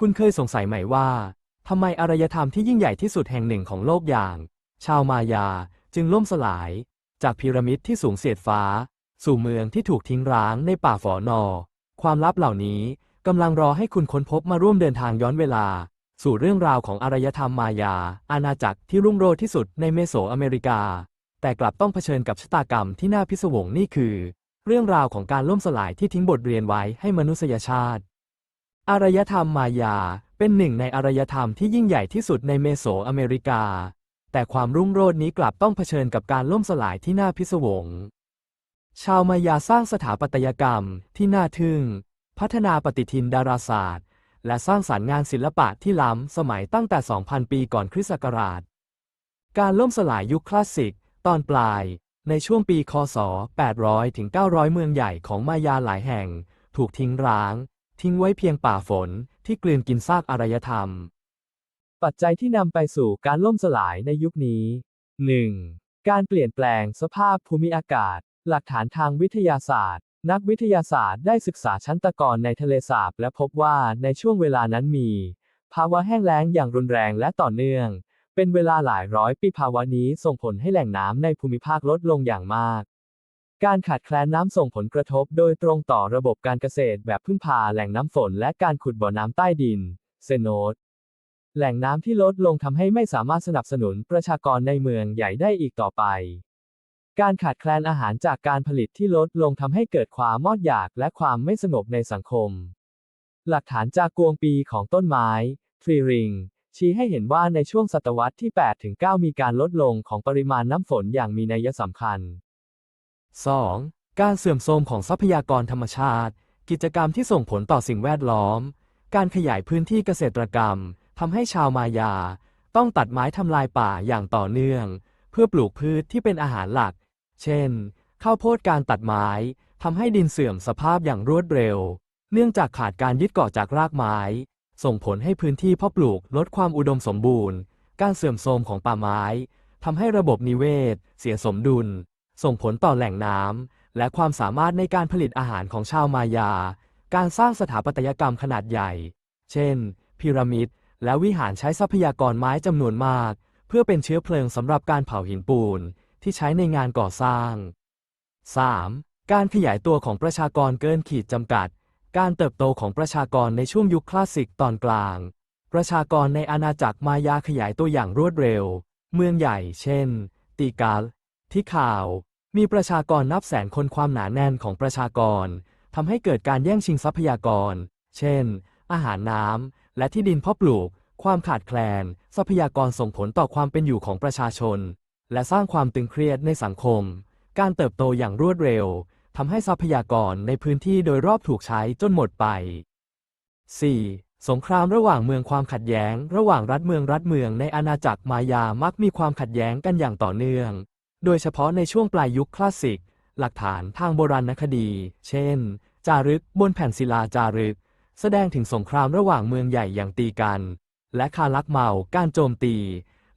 คุณเคยสงสัยไหมว่าทำไมอารยธรรมที่ยิ่งใหญ่ที่สุดแห่งหนึ่งของโลกอย่าง ชาวมายาจึงล่มสลาย จากพีระมิดที่สูงเสียดฟ้า สู่เมืองที่ถูกทิ้งร้างในป่าฝอนอ ความลับเหล่านี้กำลังรอให้คุณค้นพบมาร่วมเดินทางย้อนเวลา สู่เรื่องราวของอารยธรรมมายา อาณาจักรที่รุ่งโรจน์ที่สุดในเมโสอเมริกา แต่กลับต้องเผชิญกับชะตากรรมที่น่าพิศวงนี่คือ เรื่องราวของการล่มสลายที่ทิ้งบทเรียนไว้ให้มนุษยชาติ อารยธรรมมายา เป็นหนึ่งในอารยธรรมที่ยิ่งใหญ่ที่สุดในเมโสอเมริกา แต่ความรุ่งโรจน์นี้กลับต้องเผชิญกับการล่มสลายที่น่าพิศวง ชาวมายาสร้างสถาปัตยกรรมที่น่าทึ่ง พัฒนาปฏิทินดาราศาสตร์ และสร้างสารรค์งานศิลปะที่ล้ำสมัยตั้งแต่ 2,000 ปีก่อนคริสต์ศักราช การล่มสลายยุคคลาสสิก ตอนปลาย ในช่วงปี คศ 800ถึง900 เมืองใหญ่ของมายาหลายแห่ง ถูกทิ้งร้าง ทิ้งไว้เพียงป่าฝนที่กลืนกินซากอารยธรรม ปัจจัยที่นำไปสู่การล่มสลายในยุคนี้ 1. การเปลี่ยนแปลงสภาพภูมิอากาศ หลักฐานทางวิทยาศาสตร์ นักวิทยาศาสตร์ได้ศึกษาชั้นตะกอนในทะเลสาบและพบว่าในช่วงเวลานั้นมี ภาวะแห้งแล้งอย่างรุนแรงและต่อเนื่อง เป็นเวลาหลายร้อยปีภาวะนี้ส่งผลให้แหล่งน้ำในภูมิภาคลดลงอย่างมาก การขาดแคลนน้ำส่งผลกระทบโดยตรงต่อระบบการเกษตรแบบพึ่งพาแหล่งน้ำฝนและการขุดบ่อน้ำใต้ดิน เซโนดแหล่งน้ำที่ลดลงทำให้ไม่สามารถสนับสนุนประชากรในเมืองใหญ่ได้อีกต่อไป การขาดแคลนอาหารจากการผลิตที่ลดลงทำให้เกิดความมอดอยากและความไม่สงบในสังคม หลักฐานจากกวงปีของต้นไม้ ทรีริง ชี้ให้เห็นว่าในช่วงศตวรรษที่ 8 ถึง 9 มีการลดลงของปริมาณน้ำฝนอย่างมีนัยสำคัญ 2. การเสื่อมโทรมของทรัพยากรธรรมชาติ กิจกรรมที่ส่งผลต่อสิ่งแวดล้อม การขยายพื้นที่เกษตรกรรมทำให้ชาวมายา ต้องตัดไม้ทำลายป่าอย่างต่อเนื่อง เพื่อปลูกพืชที่เป็นอาหารหลัก เช่น ข้าวโพดการตัดไม้ทำให้ดินเสื่อมสภาพอย่างรวดเร็ว เนื่องจากขาดการยึดเกาะจากรากไม้ ส่งผลให้พื้นที่เพาะปลูกลดความอุดมสมบูรณ์ การเสื่อมโทรมของป่าไม้ทำให้ระบบนิเวศ เสียสมดุล ส่งผลต่อแหล่งน้ำและความสามารถในการผลิตอาหารของชาวมายา การสร้างสถาปัตยกรรมขนาดใหญ่ เช่น พีระมิด และวิหารใช้ทรัพยากรไม้จำนวนมาก เพื่อเป็นเชื้อเพลิงสำหรับการเผาหินปูนที่ใช้ในงานก่อสร้าง 3. การขยายตัวของประชากรเกินขีดจำกัด การเติบโตของประชากรในช่วงยุคคลาสสิกตอนกลาง ประชากรในอาณาจักรมายาขยายตัวอย่างรวดเร็ว เมืองใหญ่ เช่นตีกาล ที่ข่าว มีประชากรนับแสนคนความหนาแน่นของประชากรทำให้เกิดการแย่งชิงทรัพยากร เช่น อาหารน้ำและที่ดินเพาะปลูก ความขาดแคลน ทรัพยากรส่งผลต่อความเป็นอยู่ของประชาชน และสร้างความตึงเครียดในสังคม การเติบโตอย่างรวดเร็วทำให้ทรัพยากรในพื้นที่โดยรอบถูกใช้จนหมดไป 4. สงครามระหว่างเมืองความขัดแย้ง ระหว่างรัฐเมืองรัฐเมืองในอาณาจักรมายามักมีความขัดแย้งกันอย่างต่อเนื่อง โดยเฉพาะในช่วงปลายยุคคลาสสิก หลักฐานทางโบราณคดี เช่น จารึกบนแผ่นศิลาจารึก แสดงถึงสงครามระหว่างเมืองใหญ่อย่างตีกัน และคาลักเมา การโจมตี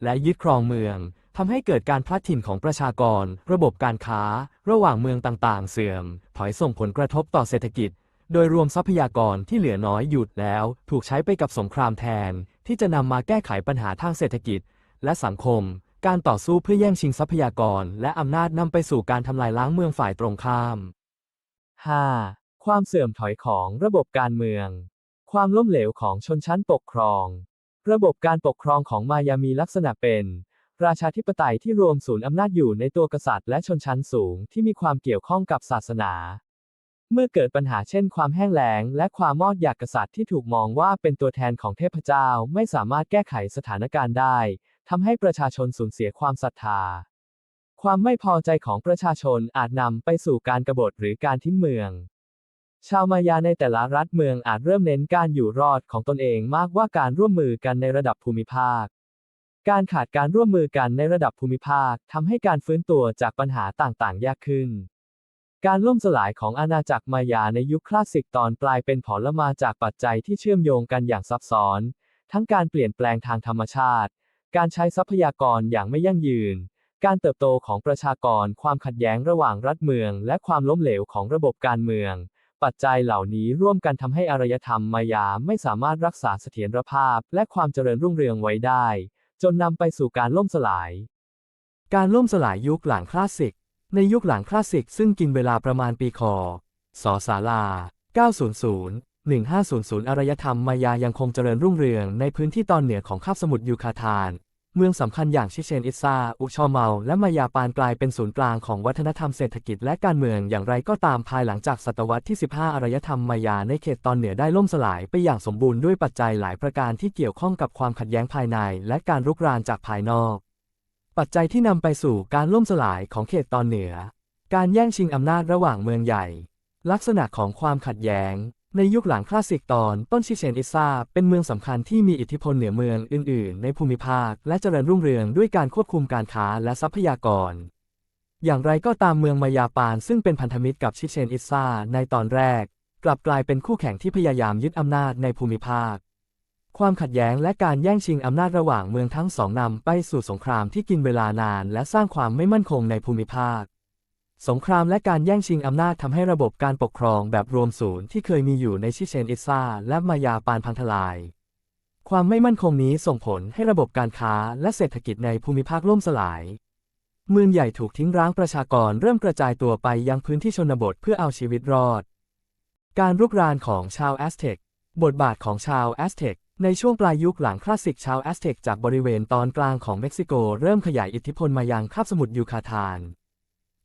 และยึดครองเมืองทำให้เกิดการพลัดถิ่นของประชากร ระบบการค้า ระหว่างเมืองต่างๆ เสื่อมถอยส่งผลกระทบต่อเศรษฐกิจ โดยรวมทรัพยากรที่เหลือน้อยหยุดแล้ว ถูกใช้ไปกับสงครามแทน ที่จะนำมาแก้ไขปัญหาทางเศรษฐกิจ และสังคม การต่อสู้เพื่อแย่งชิงทรัพยากรและอำนาจนำไปสู่การทำลายล้างเมืองฝ่ายตรงข้าม 5. ความเสื่อมถอยของระบบการเมือง ความล้มเหลวของชนชั้นปกครอง ระบบการปกครองของมายามีลักษณะเป็น ราชาธิปไตยที่รวมศูนย์อำนาจอยู่ในตัวกษัตริย์และชนชั้นสูงที่มีความเกี่ยวข้องกับศาสนา เมื่อเกิดปัญหาเช่น ความแห้งแล้งและความมอดอยากกษัตริย์ที่ถูกมองว่าเป็นตัวแทนของเทพเจ้าไม่สามารถแก้ไขสถานการณ์ได้ ทำให้ประชาชนสูญเสียความศรัทธา ความไม่พอใจของประชาชนอาจนำไปสู่การกบฏหรือการทิ้งเมือง ชาวมายาในแต่ละรัฐเมืองอาจเริ่มเน้นการอยู่รอดของตนเองมากกว่าการร่วมมือกันในระดับภูมิภาค การขาดการร่วมมือกันในระดับภูมิภาคทำให้การฟื้นตัวจากปัญหาต่างๆ ยากขึ้นการล่มสลายของอาณาจักรมายาในยุคคลาสสิกตอนปลายเป็นผลมาจากปัจจัยที่เชื่อมโยงกันอย่างซับซ้อน ทั้งการเปลี่ยนแปลงทางธรรมชาติ การใช้ทรัพยากรอย่างไม่ยั่งยืน การเติบโตของประชากร ความขัดแย้งระหว่างรัฐเมือง และความล้มเหลวของระบบการเมือง ปัจจัยเหล่านี้ร่วมกันทำให้อารยธรรมมายาไม่สามารถรักษาเสถียรภาพ และความเจริญรุ่งเรืองไว้ได้ จนนำไปสู่การล่มสลาย การล่มสลายยุคหลังคลาสสิก ในยุคหลังคลาสสิกซึ่งกินเวลาประมาณปีคศศาลา900 1500 อารยธรรมมายายังคงเจริญรุ่งเรืองในพื้นที่ตอนเหนือของคาบสมุทรยูคาทาน เมืองสำคัญอย่างชิเชนอิซา อุชอเมา และมายาปานกลายเป็นศูนย์กลางของวัฒนธรรมเศรษฐกิจและการเมืองอย่างไรก็ตามภายหลังจากศตวรรษที่ 15 อารยธรรมมายาในเขตตอนเหนือได้ล่มสลายไปอย่างสมบูรณ์ด้วยปัจจัยหลายประการที่เกี่ยวข้องกับความขัดแย้งภายใน และการรุกรานจากภายนอก ปัจจัยที่นำไปสู่การล่มสลายของเขตตอนเหนือ การแย่งชิงอำนาจระหว่างเมืองใหญ่ ลักษณะของความขัดแย้ง ในยุคหลังคลาสสิกตอนต้นชิเชนอิซาเป็นเมืองสำคัญที่มีอิทธิพลเหนือเมืองอื่น ๆ ในภูมิภาค และเจริญรุ่งเรืองด้วยการควบคุมการค้าและทรัพยากร อย่างไรก็ตามเมืองมายาปานซึ่งเป็นพันธมิตรกับชิเชนอิซาในตอนแรก กลับกลายเป็นคู่แข่งที่พยายามยึดอำนาจในภูมิภาค ความขัดแย้งและการแย่งชิงอำนาจระหว่างเมืองทั้งสองนำไปสู่สงครามที่กินเวลานาน และสร้างความไม่มั่นคงในภูมิภาค สงครามและการแย่งชิงอำนาจทำให้ระบบการปกครองแบบรวมศูนย์ที่เคยมีอยู่ในชิเชนอิซาและมายาปานพังทลาย ความไม่มั่นคงนี้ส่งผลให้ระบบการค้าและเศรษฐกิจในภูมิภาคล่มสลาย เมืองใหญ่ถูกทิ้งร้างประชากรเริ่มกระจายตัวไปยังพื้นที่ชนบทเพื่อเอาชีวิตรอด การรุกรานของชาวแอสเท็กบทบาทของชาวแอสเท็กในช่วงปลายยุคหลังคลาสสิกชาวแอสเท็กจากบริเวณตอนกลางของเม็กซิโกเริ่มขยายอิทธิพลมายังคาบสมุทรยูคาทาน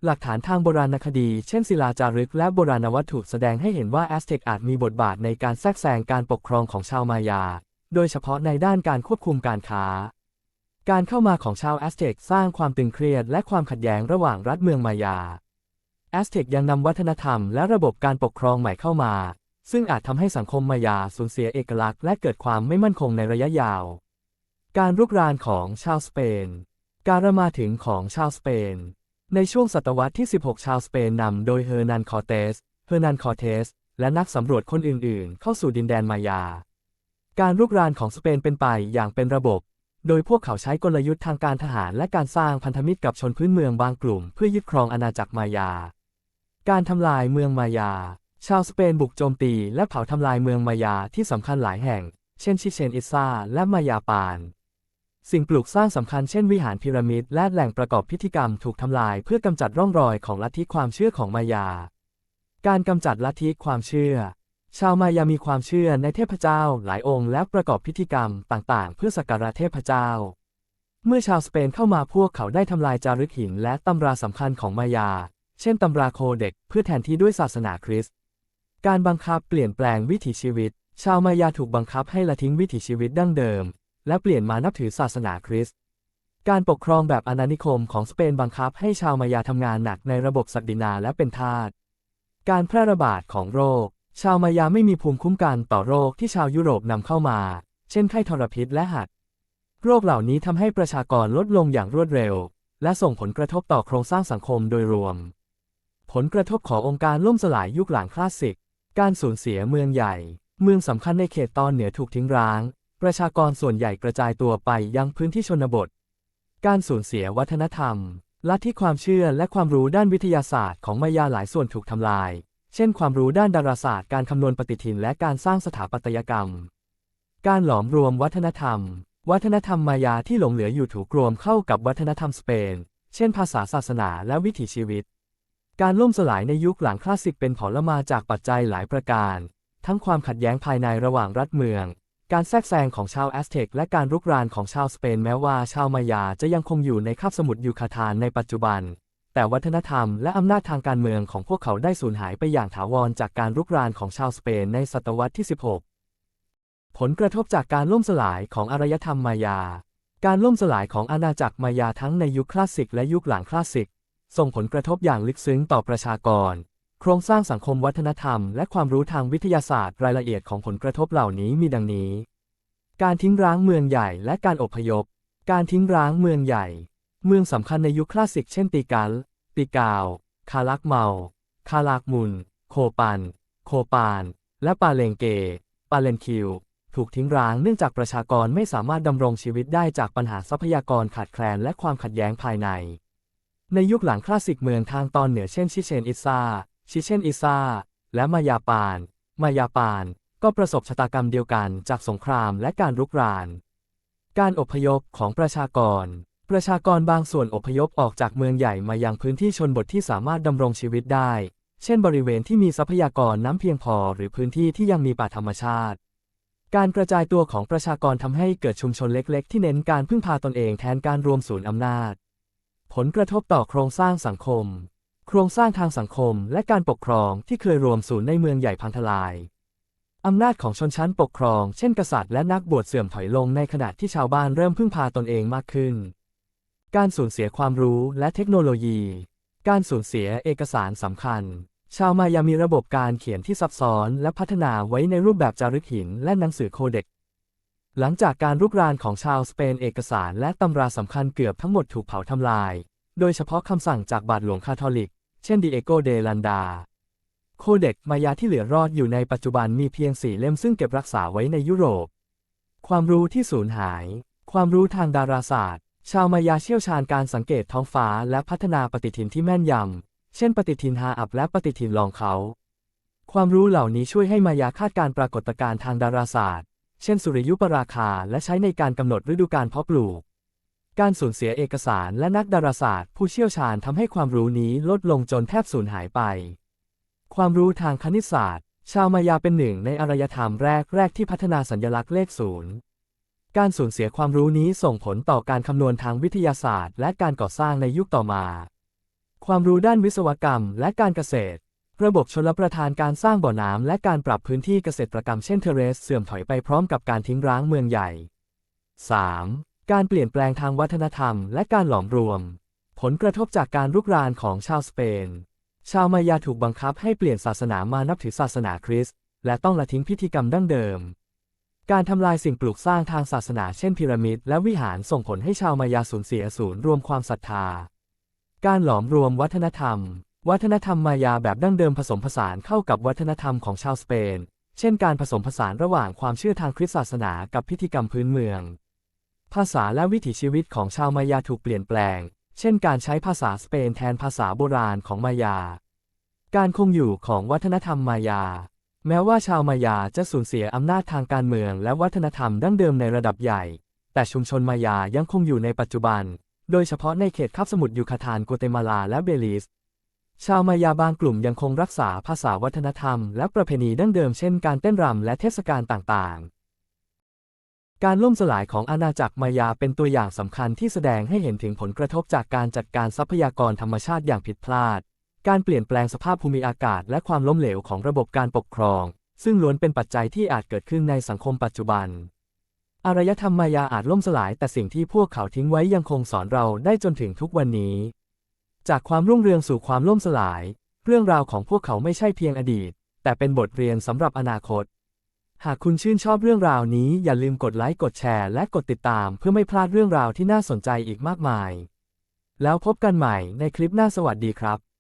หลักฐานทางโบราณคดี เช่นศิลาจารึกและโบราณวัตถุแสดงให้เห็นว่าแอสเท็กอาจมีบทบาทในการแทรกแซงการปกครองของชาวมายา โดยเฉพาะในด้านการควบคุมการค้า การเข้ามาของชาวแอสเท็กสร้างความตึงเครียดและความขัดแย้งระหว่างรัฐเมืองมายา แอสเท็กยังนำวัฒนธรรมและระบบการปกครองใหม่เข้ามา ซึ่งอาจทำให้สังคมมายาสูญเสียเอกลักษณ์และเกิดความไม่มั่นคงในระยะยาว การรุกรานของชาวสเปน การมาถึงของชาวสเปน ในช่วงศตวรรษที่ 16 ชาวสเปนนำโดยเฮอร์นันคอเตส เฮอร์นันคอเทสและนักสำรวจคนอื่นๆ เข้าสู่ดินแดนมายา การรุกรานของสเปนเป็นไปอย่างเป็นระบบ โดยพวกเขาใช้กลยุทธ์ทางการทหารและการสร้างพันธมิตรกับชนพื้นเมืองบางกลุ่ม เพื่อยึดครองอาณาจักรมายา การทำลายเมืองมายา ชาวสเปนบุกโจมตีและเผาทำลายเมืองมายาที่สำคัญหลายแห่ง เช่นชิเชนอิซาและมายาปาน สิ่งปลูกสร้างสำคัญเช่นวิหารพีระมิดและแหล่งประกอบพิธีกรรมถูกทำลายเพื่อกำจัดร่องรอยของลัทธิความเชื่อของมายา การกำจัดลัทธิความเชื่อ ชาวมายามีความเชื่อในเทพเจ้าหลายองค์และประกอบพิธีกรรมต่างๆ เพื่อสักการะเทพเจ้า เมื่อชาวสเปนเข้ามาพวกเขาได้ทำลายจารึกหินและตำราสำคัญของมายา เช่นตำราโคเด็กเพื่อแทนที่ด้วยศาสนาคริสต์การบังคับเปลี่ยนแปลงวิถีชีวิต ชาวมายาถูกบังคับให้ละทิ้งวิถีชีวิตดั้งเดิม และเปลี่ยนมานับถือศาสนาคริสต์ การปกครองแบบอาณานิคมของสเปนบังคับให้ชาวมายาทำงานหนักในระบบศักดินาและเป็นทาส การแพร่ระบาดของโรค ชาวมายาไม่มีภูมิคุ้มกันต่อโรคที่ชาวยุโรปนำเข้ามา เช่นไข้ทรพิษและหัด โรคเหล่านี้ทำให้ประชากรลดลงอย่างรวดเร็ว และส่งผลกระทบต่อโครงสร้างสังคมโดยรวม ผลกระทบขององค์การล่มสลายยุคหลังคลาสสิก การสูญเสียเมืองใหญ่ เมืองสำคัญในเขตตอนเหนือถูกทิ้งร้าง ประชากรส่วนใหญ่กระจายตัวไปยังพื้นที่ชนบท การสูญเสียวัฒนธรรม ลัทธิความเชื่อและความรู้ด้านวิทยาศาสตร์ของมายาหลายส่วนถูกทำลาย เช่น ความรู้ด้านดาราศาสตร์ การคำนวณปฏิทิน และการสร้างสถาปัตยกรรม การหลอมรวมวัฒนธรรม วัฒนธรรมมายาที่หลงเหลืออยู่ถูกรวมเข้ากับวัฒนธรรมสเปน เช่น ภาษาศาสนาและวิถีชีวิต การล่มสลายในยุคหลังคลาสสิกเป็นผลมาจากปัจจัยหลายประการ ทั้งความขัดแย้งภายในระหว่างรัฐเมือง การแทรกแซงของชาวแอสเท็กและการรุกรานของชาวสเปนแม้ว่าชาวมายาจะยังคงอยู่ในคาบสมุทรยูคาทานในปัจจุบัน แต่วัฒนธรรมและอำนาจทางการเมืองของพวกเขาได้สูญหายไปอย่างถาวรจากการรุกรานของชาวสเปนในศตวรรษที่ 16 ผลกระทบจากการล่มสลายของอารยธรรมมายา การล่มสลายของอาณาจักรมายาทั้งในยุคคลาสสิกและยุคหลังคลาสสิก ส่งผลกระทบอย่างลึกซึ้งต่อประชากร โครงสร้างสังคมวัฒนธรรม และความรู้ทางวิทยาศาสตร์รายละเอียดของผลกระทบเหล่านี้มีดังนี้ การทิ้งร้างเมืองใหญ่และการอพยพ การทิ้งร้างเมืองใหญ่ เมืองสำคัญในยุคคลาสสิกเช่นติกัลติกาว คาลักเมา คาลากมุน โคปัน โคปาน และปาเลงเก ปาเลนคิว ถูกทิ้งร้างเนื่องจากประชากรไม่สามารถดำรงชีวิตได้จากปัญหาทรัพยากรขาดแคลนและความขัดแย้งภายใน ในยุคหลังคลาสสิกเมืองทางตอนเหนือเช่นชิเชนอิซา ชิเช่นอิซาและมายาปาน มายาปานก็ประสบชะตากรรมเดียวกันจากสงครามและการรุกราน การอพยพของประชากร ประชากรบางส่วนอพยพออกจากเมืองใหญ่มายังพื้นที่ชนบทที่สามารถดำรงชีวิตได้ เช่นบริเวณที่มีทรัพยากรน้ำเพียงพอหรือพื้นที่ที่ยังมีป่าธรรมชาติ การกระจายตัวของประชากรทำให้เกิดชุมชนเล็ก ๆ ที่เน้นการพึ่งพาตนเองแทนการรวมศูนย์อำนาจ ผลกระทบต่อโครงสร้างสังคม โครงสร้างทางสังคมและการปกครองที่เคยรวมศูนย์ในเมืองใหญ่พังทลาย อำนาจของชนชั้นปกครอง เช่นกษัตริย์และนักบวชเสื่อมถอยลงในขณะที่ชาวบ้านเริ่มพึ่งพาตนเองมากขึ้น การสูญเสียความรู้และเทคโนโลยี การสูญเสียเอกสารสำคัญ ชาวมายามีระบบการเขียนที่ซับซ้อนและพัฒนาไว้ในรูปแบบจารึกหินและหนังสือโคเด็กหลังจากการรุกรานของชาวสเปนเอกสารและตำราสำคัญเกือบทั้งหมดถูกเผาทำลาย โดยเฉพาะคำสั่งจากบาทหลวงคาทอลิก เช่นดิเอโกเดลันดา โคเด็กมายาที่เหลือรอดอยู่ในปัจจุบันมีเพียงสี่เล่มซึ่งเก็บรักษาไว้ในยุโรป ความรู้ที่สูญหาย ความรู้ทางดาราศาสตร์ ชาวมายาเชี่ยวชาญการสังเกตท้องฟ้าและพัฒนาปฏิทินที่แม่นยำ เช่น ปฏิทินฮาอับและปฏิทินลองเขา ความรู้เหล่านี้ช่วยให้มายาคาดการปรากฏการณ์ทางดาราศาสตร์ เช่น สุริยุปราคาและใช้ในการกำหนดฤดูกาลเพาะปลูก การสูญเสียเอกสารและนักดาราศาสตร์ ผู้เชี่ยวชาญทำให้ความรู้นี้ลดลงจนแทบสูญหายไป ความรู้ทางคณิตศาสตร์ ชาวมายาเป็นหนึ่งในอารยธรรมแรกแรกที่พัฒนาสัญลักษณ์เลขศูนย์การสูญเสียความรู้นี้ส่งผลต่อการคำนวณทางวิทยาศาสตร์ และการก่อสร้างในยุคต่อมา ความรู้ด้านวิศวกรรมและการเกษตร ระบบชลประทานการสร้างบ่อน้ำและการปรับพื้นที่เกษตรกรรมเช่นเทเรสเสื่อมถอยไปพร้อมกับการทิ้งร้างเมืองใหญ่ 3. การเปลี่ยนแปลงทางวัฒนธรรมและการหลอมรวม ผลกระทบจากการรุกรานของชาวสเปน ชาวมายาถูกบังคับให้เปลี่ยนศาสนามานับถือศาสนาคริสต์และต้องละทิ้งพิธีกรรมดั้งเดิม การทำลายสิ่งปลูกสร้างทางศาสนาเช่นพีระมิดและวิหารส่งผลให้ชาวมายาสูญเสียศูนย์รวมความศรัทธา การหลอมรวมวัฒนธรรม วัฒนธรรมมายาแบบดั้งเดิมผสมผสานเข้ากับวัฒนธรรมของชาวสเปน เช่น การผสมผสานระหว่างความเชื่อทางคริสตศาสนากับพิธีกรรมพื้นเมือง ภาษาและวิถีชีวิตของชาวมายาถูกเปลี่ยนแปลง เช่นการใช้ภาษาสเปนแทนภาษาโบราณของมายา การคงอยู่ของวัฒนธรรมมายา แม้ว่าชาวมายาจะสูญเสียอำนาจทางการเมืองและวัฒนธรรมดั้งเดิมในระดับใหญ่ แต่ชุมชนมายายังคงอยู่ในปัจจุบัน โดยเฉพาะในเขตคาบสมุทรยูคาทานกัวเตมาลาและเบลิส ชาวมายาบางกลุ่มยังคงรักษาภาษาวัฒนธรรม และประเพณีดั้งเดิมเช่นการเต้นรำและเทศกาลต่างๆ การล่มสลายของอาณาจักรมายาเป็นตัวอย่างสำคัญที่แสดงให้เห็นถึงผลกระทบจากการจัดการทรัพยากรธรรมชาติอย่างผิดพลาด การเปลี่ยนแปลงสภาพภูมิอากาศและความล้มเหลวของระบบการปกครอง ซึ่งล้วนเป็นปัจจัยที่อาจเกิดขึ้นในสังคมปัจจุบัน อารยธรรมมายาอาจล่มสลายแต่สิ่งที่พวกเขาทิ้งไว้ยังคงสอนเราได้จนถึงทุกวันนี้ จากความรุ่งเรืองสู่ความล่มสลาย เรื่องราวของพวกเขาไม่ใช่เพียงอดีต แต่เป็นบทเรียนสำหรับอนาคต หากคุณชื่นชอบเรื่องราวนี้อย่าลืมกดไลค์กดแชร์และกดติดตามเพื่อไม่พลาดเรื่องราวที่น่าสนใจอีกมากมาย แล้วพบกันใหม่ในคลิปหน้าสวัสดีครับ